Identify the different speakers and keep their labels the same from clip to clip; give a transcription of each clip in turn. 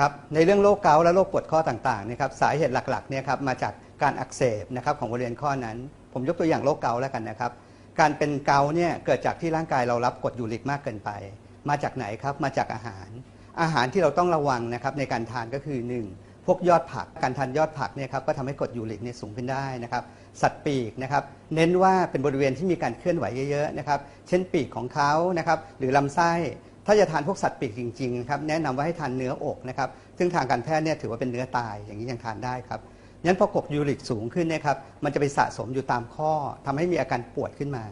Speaker 1: ครับในเรื่องโรคเกาต์และโรคปวดข้อต่างๆนะครับสาเหตุหลักๆเนี่ยครับมาจากการอักเสบนะครับของบริเวณข้อนั้น ผมยกตัวอย่างโรคเกาต์แล้วกันนะครับ การเป็นเกาต์เนี่ยเกิดจากที่ร่างกายเรารับกรดยูริกมากเกินไป มาจากไหนครับมาจากอาหาร อาหารที่เราต้องระวังนะครับในการทานก็คือ 1. พวกยอดผักการทานยอดผักเนี่ยครับก็ทำให้กรดยูริกเนี่ยสูงขึ้นได้นะครับสัตว์ปีกนะครับเน้นว่าเป็นบริเวณที่มีการเคลื่อนไหวเยอะๆนะครับเช่นปีกของเขานะครับหรือลำไส้ ถ้าจะทานพวกสัตว์ปีกจริงๆนะครับแนะนำว่าให้ทานเนื้ออกนะครับซึ่งทางการแพทย์เนี่ยถือว่าเป็นเนื้อตายอย่างนี้ยังทานได้ครับงั้นพอกรดยูริกสูงขึ้นเนะครับมันจะไปสะสมอยู่ตามข้อทำให้มีอาการปวดขึ้นมา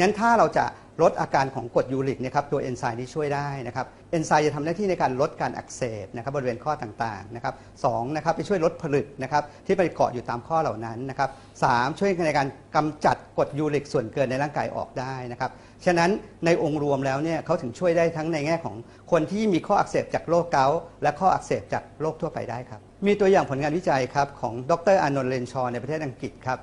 Speaker 1: งั้นถ้าเราจะลดอาการของกรดยูริกนะครับตัวเอนไซม์นี้ช่วยได้นะครับเอนไซม์จะทำหน้าที่ในการลดการอักเสบนะครับบริเวณข้อต่างๆนะครับสองนะครับไปช่วยลดผลึกนะครับที่ไปเกาะอยู่ตามข้อเหล่านั้นนะครับสามช่วยในการกำจัดกรดยูริกส่วนเกินในร่างกายออกได้นะครับฉะนั้นในองค์รวมแล้วเนี่ยเขาถึงช่วยได้ทั้งในแง่ของคนที่มีข้ออักเสบจากโรคเกาต์และข้ออักเสบจากโรคทั่วไปได้ครับมีตัวอย่างผลงานวิจัยครับของดรอานนท์เลนชอในประเทศอังกฤษครับ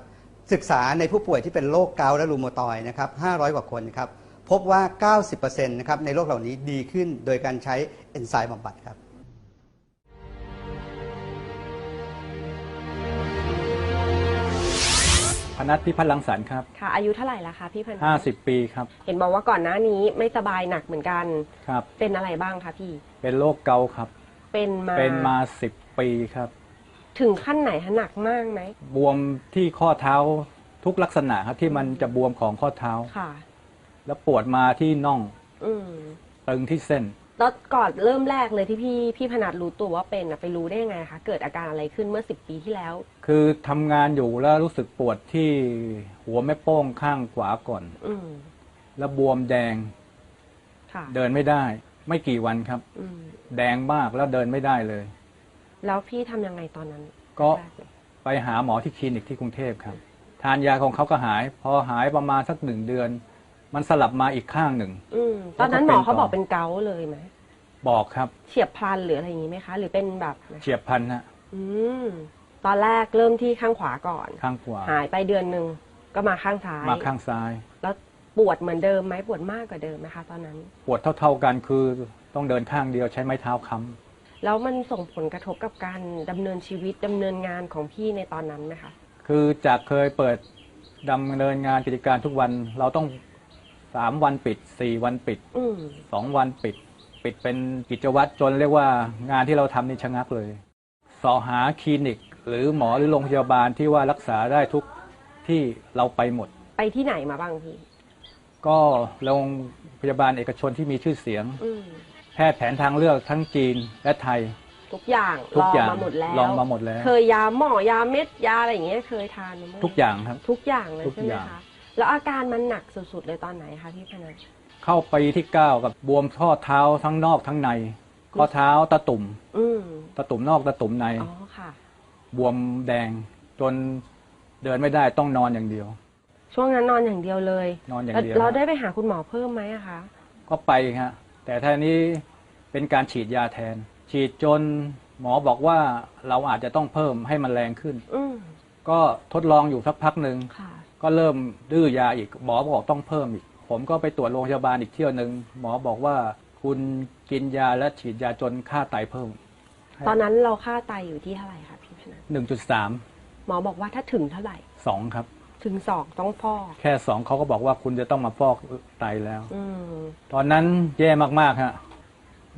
Speaker 1: ศึกษาในผู้ป่วยที่เป็นโรคเกาต์และรูโมตอยด์นะครับ 500 กว่าคนครับ พบว่า 90%นะครับในโรคเหล่านี้ดีขึ้นโดยการใช้เอนไซม์บำบัดครับ
Speaker 2: พนัทพิพัฒน์ลังสรรค์ครับ
Speaker 3: ค่ะ อายุเท่าไหร่ละคะพี่พันธุ์
Speaker 2: 50ปีครับ
Speaker 3: เห็นบอกว่าก่อนหน้านี้ไม่สบายหนักเหมือนกัน
Speaker 2: ครับ
Speaker 3: เป็นอะไรบ้างคะพี่
Speaker 2: เป็นโรคเกาต์ครับ
Speaker 3: เป็นมา
Speaker 2: เป็นมา10ปีครับ
Speaker 3: ถึงขั้นไหนคะหนักมากไหม
Speaker 2: บวมที่ข้อเท้าทุกลักษณะครับที่มันจะบวมของข้อเท้า
Speaker 3: ค่ะ
Speaker 2: แล้วปวดมาที่น่อง
Speaker 3: อืม
Speaker 2: ตึงที่เส้น
Speaker 3: แล้วก่อนเริ่มแรกเลยที่พี่พี่พนัทรู้ตัวว่าเป็นอะไปรู้ได้ยังไงคะเกิดอาการอะไรขึ้นเมื่อสิบปีที่แล้ว
Speaker 2: คือทำงานอยู่แล้วรู้สึกปวดที่หัวแม่โป้งข้างขวาก่อน
Speaker 3: อืม
Speaker 2: แล้วบวมแดง
Speaker 3: ค่ะ
Speaker 2: เดินไม่ได้ ไม่กี่วันครับ
Speaker 3: อืม
Speaker 2: แดงมากแล้วเดินไม่ได้เลย
Speaker 3: แล้วพี่ทำยังไงตอนนั้น
Speaker 2: ก็
Speaker 3: แรเลย
Speaker 2: ไปหาหมอที่คลินิกที่กรุงเทพครับ ทานยาของเขาก็หาย พอหายประมาณสักหนึ่งเดือน มันสลับมาอีกข้างหนึ่ง
Speaker 3: อืมตอนนั้นห
Speaker 2: แล้ว
Speaker 3: ม
Speaker 2: ก็เป็น
Speaker 3: อเขาบอก
Speaker 2: ต่อ
Speaker 3: เป็นเกาต์เลยไหม
Speaker 2: บอกครับ
Speaker 3: เฉียบพลันหรืออะไรอย่างนี้ไหมคะ หรือเป็นแบบไหน
Speaker 2: เฉียบพลันฮะ
Speaker 3: อืมตอนแรกเริ่มที่ข้างขวาก่อน
Speaker 2: ข้างขวา
Speaker 3: หายไปเดือนหนึ่งก็มาข้างซ้าย
Speaker 2: มาข้างซ้าย
Speaker 3: แล้วปวดเหมือนเดิมไหมปวดมากกว่าเดิมไหมคะ ตอนนั้น
Speaker 2: ปวดเท่า ๆกันคือต้องเดินข้างเดียวใช้ไม้เท้าค้
Speaker 3: แล้วมันส่งผลกระทบกับการดำเนินชีวิตดำเนินงานของพี่ในตอนนั้นไหมคะำ
Speaker 2: คือจากเคยเปิดดำเนินงานกิจการทุกวัน เราต้องสามวันปิดสี่วันปิด
Speaker 3: อืม
Speaker 2: สองวันปิด ปิดเป็นกิจวัตรจนเรียกว่างานที่เราทำนี่ชะงักเลยสอหาคลินิก หรือหมอหรือโรงพยาบาลที่ว่ารักษาได้ทุกที่เราไปหมด
Speaker 3: ไปที่ไหนมาบ้างพี่
Speaker 2: ก็โรงพยาบาลเอกชนที่มีชื่อเสียง
Speaker 3: อืม
Speaker 2: แพทย์แผนทางเลือกทั้งจีนและไทย
Speaker 3: ทุกอย่าง
Speaker 2: ทุกอย่าง
Speaker 3: ลองมาหมดแล้ว
Speaker 2: ลองมาหมดแล้ว
Speaker 3: เคยยาหมอยาเม็ดยาอะไรอย่างเงี้ยเคยทานมาไหม
Speaker 2: ทุกอย่างครับ
Speaker 3: ทุกอย่างเลย
Speaker 2: ทุก
Speaker 3: ใช่ไหม
Speaker 2: อย่าง
Speaker 3: คะแล้วอาการมันหนักสุดๆเลยตอนไหนคะพี่พนัน
Speaker 2: เข้าไปที่เก้ากับบวมข้อเท้าทั้งนอกทั้งใน ข้อเท้าตะตุ่ม
Speaker 3: อืม
Speaker 2: ตะตุ่มนอกตะตุ่มใน
Speaker 3: อ๋อค่ะ
Speaker 2: บวมแดง จนเดินไม่ได้ต้องนอนอย่างเดียว
Speaker 3: ช่วงนั้นนอนอย่างเดียวเลย
Speaker 2: นอนอย่าง
Speaker 3: แล้ว
Speaker 2: เดียว
Speaker 3: เราได้ไปหาคุณหมอเพิ่มไหมอะคะ
Speaker 2: ก็ไปฮะ แต่ท่านี้เป็นการฉีดยาแทน ฉีดจนหมอบอกว่าเราอาจจะต้องเพิ่มให้มันแรงขึ้น
Speaker 3: อืม
Speaker 2: ก็ทดลองอยู่สักพักหนึ่ง
Speaker 3: ค่ะ
Speaker 2: ก็เริ่มดื้อยาอีกหมอบอกต้องเพิ่มอีก ผมก็ไปตรวจโรงพยาบาลอีกเที่ยวหนึ่งหมอบอกว่าคุณกินยาและฉีดยาจนค่าไตเพิ่ม
Speaker 3: ตอนนั้นเราค่าไตอยู่ที่เท่าไหร่คะพี่พนัน
Speaker 2: หนึ่งจุดสาม
Speaker 3: หมอบอกว่าถ้าถึงเท่าไหร่
Speaker 2: สองครับ
Speaker 3: ถึงสองต้องฟอก
Speaker 2: แค่สองเขาก็บอกว่าคุณจะต้องมาฟอกไตแล้ว
Speaker 3: อืม
Speaker 2: ตอนนั้นแย่มากๆฮะ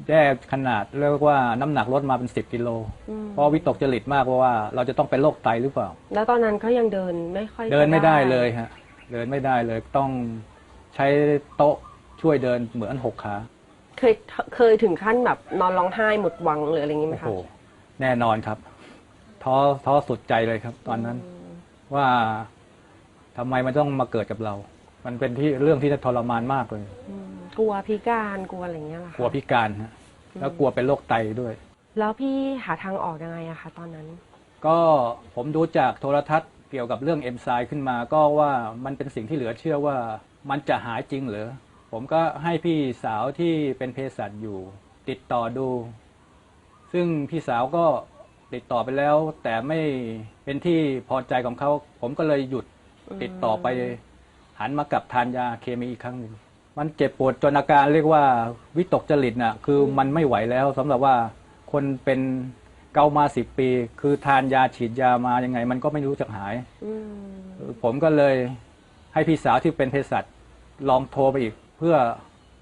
Speaker 2: แย่ขนาดเรียกว่าน้ำหนักลดมาเป็นสิบกิโล
Speaker 3: อืม
Speaker 2: เพราะวิตกจริตมากเพราะว่าเราจะต้องเป็นโรคไตหรือเปล่า
Speaker 3: แล้วตอนนั้นเขายังเดินไม่ค่อย
Speaker 2: เดินไม่ได้
Speaker 3: จะ
Speaker 2: เลยฮะ เดินไม่ได้เลยต้องใช้โต๊ะช่วยเดินเหมือนหกขา
Speaker 3: เคยเคยถึงขั้นแบบนอนร้องไห้หมดหวังหรืออะไรอย่างนี้ไหม
Speaker 2: โอ้
Speaker 3: คะ
Speaker 2: โหแน่นอนครับท้อท้อสุดใจเลยครับ ตอนนั้น
Speaker 3: ม
Speaker 2: ว่า ทำไมมันต้องมาเกิดกับเรา มันเป็นที่เรื่องที่ทรมานมากเลย
Speaker 3: อืมกลัวพิการกลัวอะไรอย่างเงี้ยเหรอคะ
Speaker 2: กลัวพิการฮะแล้วกลัวเป็นโรคไตด้วย
Speaker 3: แล้วพี่หาทางออกยังไงอะคะตอนนั้น
Speaker 2: ก็ผมดูจากโทรทัศน์เกี่ยวกับเรื่องเอนไซม์ขึ้นมาก็ว่ามันเป็นสิ่งที่เหลือเชื่อว่ามันจะหายจริงเหรือผมก็ให้พี่สาวที่เป็นเภสัชอยู่ ติดต่อดู ซึ่งพี่สาวก็ติดต่อไปแล้ว แต่ไม่เป็นที่พอใจของเขา ผมก็เลยหยุด
Speaker 3: อืม
Speaker 2: ติดต่อไปหันมากลับทานยาเคมีอีกครั้งหนึ่งมันเจ็บปวดจนอาการเรียกว่าวิตกจริตน่ะคือมันไม่ไหวแล้วสำหรับว่าคคนเป็นเกามาสิบปี คือทานยาฉีดยามายังไง มันก็ไม่รู้จักหาย
Speaker 3: อืม
Speaker 2: ผมก็เลยให้พี่สาวที่เป็นเภสัชลองโทรไปอีก เพื่อ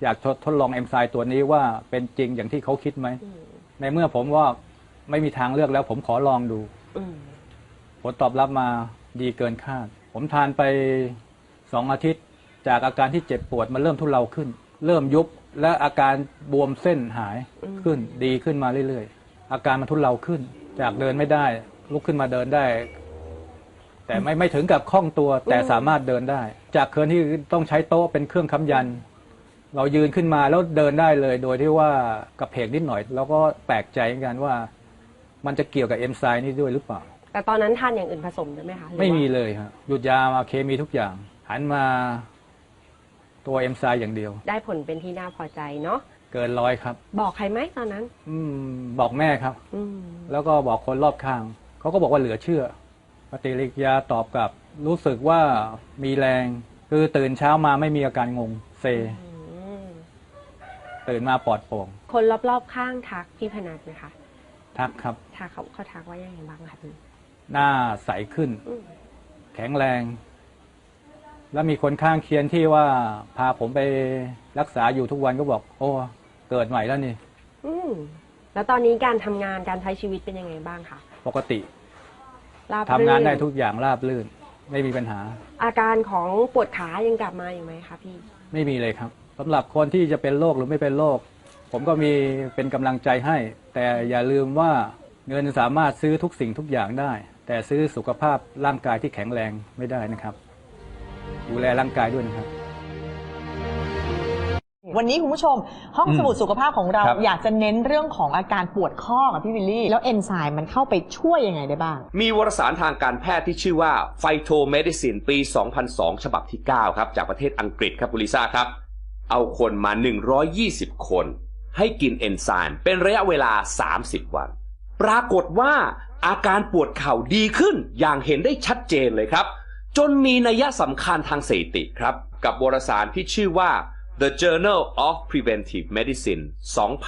Speaker 2: อยากทดทดลองเอนไซม์ตัวนี้ว่าเป็นจริงอย่างที่เขาคิดไหม
Speaker 3: อืม
Speaker 2: ในเมื่อผมว่าไม่มีทางเลือกแล้วผมขอลองดู
Speaker 3: อืม
Speaker 2: ผลตอบรับมาดีเกินคาด ผมทานไปสองอาทิตย์ จากอาการที่เจ็บปวดมันเริ่มทุเลาขึ้น เริ่มยุบและอาการบวมเส้นหายขึ้นดีขึ้นมาเรื่อยๆ อาการมันทุเลาขึ้น จากเดินไม่ได้ ลุกขึ้นมาเดินได้ แต่ไม่ไม่ถึงกับคล่องตัวแต่สามารถเดินได้ จากเคยที่ต้องใช้โต๊ะเป็นเครื่องค้ำยัน เรายืนขึ้นมาแล้วเดินได้เลย โดยที่ว่ากระเพกนิดหน่อย แล้วก็แปลกใจเหมือนกันว่า มันจะเกี่ยวกับเอนไซม์นี่ด้วยหรือเปล่า
Speaker 3: แต่ตอนนั้นทานอย่างอื่นผสมด้วยไหมคะหรือ
Speaker 2: ไม่มี
Speaker 3: ว่า
Speaker 2: เลยครับหยุดยามาเคมีทุกอย่าง หันมาตัวเอนไซม์อย่างเดียว
Speaker 3: ได้ผลเป็นที่น่าพอใจเนาะ
Speaker 2: เกินร้อยครับ
Speaker 3: บอกใครไหมตอนนั้น
Speaker 2: อืม บอกแม่ครับ
Speaker 3: อืม
Speaker 2: แล้วก็บอกคนรอบข้าง เขาก็บอกว่าเหลือเชื่อ ปฏิกิริยาตอบกลับ รู้สึกว่ามีแรง คือตื่นเช้ามาไม่มีอาการงง เซ
Speaker 3: อืม
Speaker 2: ตื่นมาปลอดโปร่ง
Speaker 3: คนรอบๆข้างทักพี่พนัทไหมคะ
Speaker 2: ทักครับ
Speaker 3: ทักเขาเขาทักว่ายังไงบ้างคะพี่
Speaker 2: หน้าใสขึ้น
Speaker 3: อืม
Speaker 2: แข็งแรง แล้วมีคนข้างเคียงที่ว่าพาผมไปรักษาอยู่ทุกวันก็บอก โอ้ เกิดใหม่แล้วนี่
Speaker 3: อืมแล้วตอนนี้การทำงานการใช้ชีวิตเป็นยังไงบ้างคะ
Speaker 2: ปกติ
Speaker 3: ราบ
Speaker 2: ทำงานได้
Speaker 3: รื่
Speaker 2: ทุกอย่างราบรื่น ไม่มีปัญหา
Speaker 3: อาการของปวดขายังกลับมาอยู่ไหมคะพี่
Speaker 2: ไม่มีเลยครับสำหรับคนที่จะเป็นโรคหรือไม่เป็นโรคผมก็มีเป็นกำลังใจให้ แต่อย่าลืมว่าเงินสามารถซื้อทุกสิ่งทุกอย่างได้ แต่ซื้อสุขภาพร่างกายที่แข็งแรงไม่ได้นะครับ ดูแลร่างกายด้วยนะครับ
Speaker 4: วันนี้คุณผู้ชม ห้องสมุดสุขภาพของเรา
Speaker 5: ครับ
Speaker 4: อยากจะเน้นเรื่องของอาการปวดข้อกับพี่วิลลี่ แล้วเอนไซม์มันเข้าไปช่วยยังไงได้บ้าง
Speaker 5: มีวารสารทางการแพทย์ที่ชื่อว่า Phytomedicine ปี 2002 ฉบับที่ 9 ครับ จากประเทศอังกฤษครับคุณลิซ่าครับ เอาคนมา 120 คน ให้กินเอนไซม์เป็นระยะเวลา 30 วัน ปรากฏว่า อาการปวดเข่าดีขึ้นอย่างเห็นได้ชัดเจนเลยครับ จนมีนัยสำคัญทางสถิติครับ กับวารสารที่ชื่อว่า The Journal of Preventive Medicine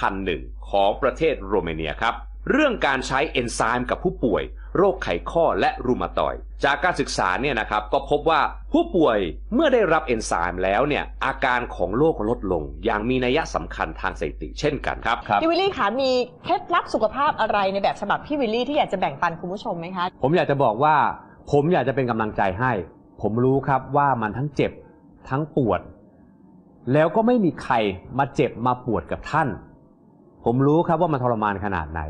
Speaker 5: 2001 ของประเทศโรมาเนียครับ เรื่องการใช้เอนไซม์กับผู้ป่วย โรคไขข้อและรูมาตอยด์จากการศึกษาเนี่ยนะครับก็พบว่าผู้ป่วยเมื่อได้รับเอนไซม์แล้วเนี่ยอาการของโรคลดลง อย่างมีนัยสำคัญทางสถิติเช่นกันครับ
Speaker 4: พี่วิลลี่คะมีเคล็ดลับสุขภาพอะไรในแบบฉบับพี่วิลลี่ที่อยากจะแบ่งปันคุณผู้ชมไหมคะ
Speaker 6: ผมอยากจะบอกว่า ผมอยากจะเป็นกำลังใจให้ ผมรู้ครับว่ามันทั้งเจ็บทั้งปวด แล้วก็ไม่มีใครมาเจ็บมาปวดกับท่าน ผมรู้ครับว่ามันทรมานขนาดไหน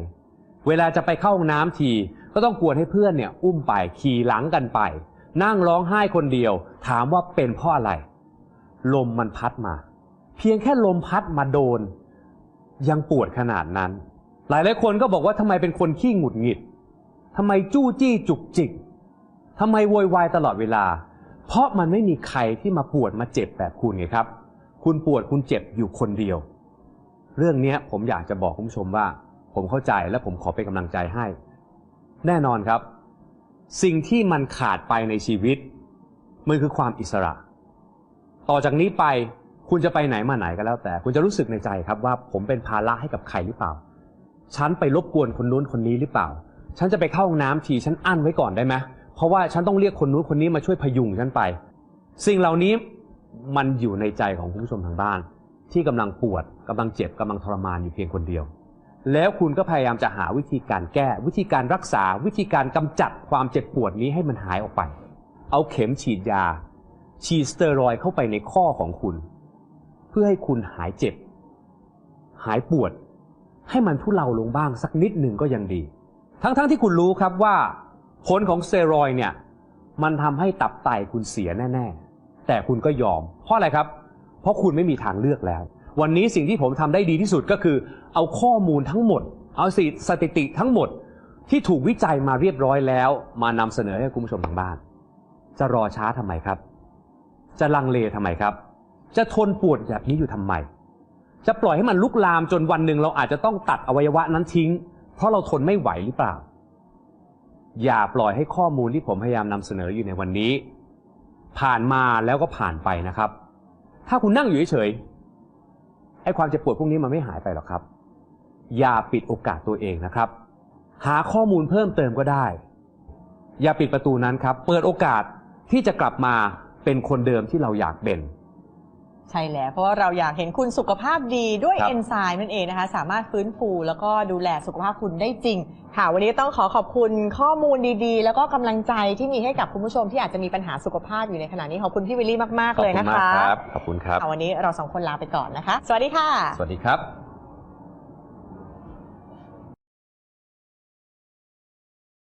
Speaker 6: เวลาจะไปเข้าห้องน้ำที ก็ต้องกวนให้เพื่อนเนี่ยอุ้มไปขี่หลังกันไป นั่งร้องไห้คนเดียว ถามว่าเป็นเพราะอะไร ลมมันพัดมา เพียงแค่ลมพัดมาโดน ยังปวดขนาดนั้น หลายหลายคนก็บอกว่าทำไมเป็นคนขี้หงุดหงิดทำไมจู้จี้จุกจิกทำไมโวยวายตลอดเวลา เพราะมันไม่มีใครที่มาปวดมาเจ็บแบบคุณไงครับ คุณปวดคุณเจ็บอยู่คนเดียว เรื่องนี้ผมอยากจะบอกคุณผู้ชมว่า ผมเข้าใจและผมขอเป็นกำลังใจให้ แน่นอนครับ สิ่งที่มันขาดไปในชีวิต มันคือความอิสระ ต่อจากนี้ไปคุณจะไปไหนมาไหนก็แล้ว แต่คุณจะรู้สึกในใจครับว่า ผมเป็นภาระให้กับใครหรือเปล่า ฉันไปรบกวนคนนู้นคนนี้หรือเปล่า ฉันจะไปเข้าห้องน้ำทีฉันอั้นไว้ก่อนได้ไหมเพราะว่าฉันต้องเรียกคนนู้นคนนี้มาช่วยพยุงฉันไป สิ่งเหล่านี้มันอยู่ในใจของคุณผู้ชมทางบ้าน ที่กำลังปวดกำลังเจ็บกำลังทรมานอยู่เพียงคนเดียว แล้วคุณก็พยายามจะหาวิธีการแก้ วิธีการรักษาวิธีการกำจัดความเจ็บปวดนี้ให้มันหายออกไป เอาเข็มฉีดยา ฉีดสเตียรอยเข้าไปในข้อของคุณ เพื่อให้คุณหายเจ็บ หายปวด ให้มันทุเลาลงบ้างสักนิดหนึ่งก็ยังดี ทั้งๆทที่คุณรู้ครับว่าผลของสเตียรอยเนี่ยมันทำให้ตับไตคุณเสียแน่ ๆ แต่คุณก็ยอม เพราะอะไรครับ เพราะคุณไม่มีทางเลือกแล้ว วันนี้สิ่งที่ผมทำได้ดีที่สุดก็คือ เอาข้อมูลทั้งหมด เอาสิสถิติทั้งหมดที่ถูกวิจัยมาเรียบร้อยแล้ว มานำเสนอให้คุณผู้ชมทางบ้าน จะรอช้าทำไมครับ จะลังเลทำไมครับ จะทนปวดแบบนี้อยู่ทำไม จะปล่อยให้มันลุกลามจนวันหนึ่งเราอาจจะต้องตัดอวัยวะนั้นทิ้ง เพราะเราทนไม่ไหวหรือเปล่า อย่าปล่อยให้ข้อมูลที่ผมพยายามนำเสนออยู่ในวันนี้ ผ่านมาแล้วก็ผ่านไปนะครับ ถ้าคุณนั่งอยู่เฉย ไอ้ความเจ็บปวดพวกนี้มันไม่หายไปหรอกครับ อย่าปิดโอกาสตัวเองนะครับ หาข้อมูลเพิ่มเติมก็ได้ อย่าปิดประตูนั้นครับ เปิดโอกาสที่จะกลับมาเป็นคนเดิมที่เราอยากเป็น
Speaker 4: ใช่แล้ว เพราะว่าเราอยากเห็นคุณสุขภาพดีด้วย
Speaker 6: ครับ
Speaker 4: เอนไซม์นั่นเองนะคะ สามารถฟื้นฟูแล้วก็ดูแลสุขภาพคุณได้จริง ค่ะวันนี้ต้องขอขอบคุณข้อมูลดีๆ แล้วก็กำลังใจที่มีให้กับคุณผู้ชมที่อาจจะมีปัญหาสุขภาพอยู่ในขณะนี้ขอบคุณพี่วิลลี่มากๆเลยนะคะ
Speaker 6: ขอบคุณมากครับ ขอบคุณครับ
Speaker 4: ค่ะวันนี้เราสองคนลาไปก่อนนะคะ สวัสดีค่ะ
Speaker 6: สวัสดีครับ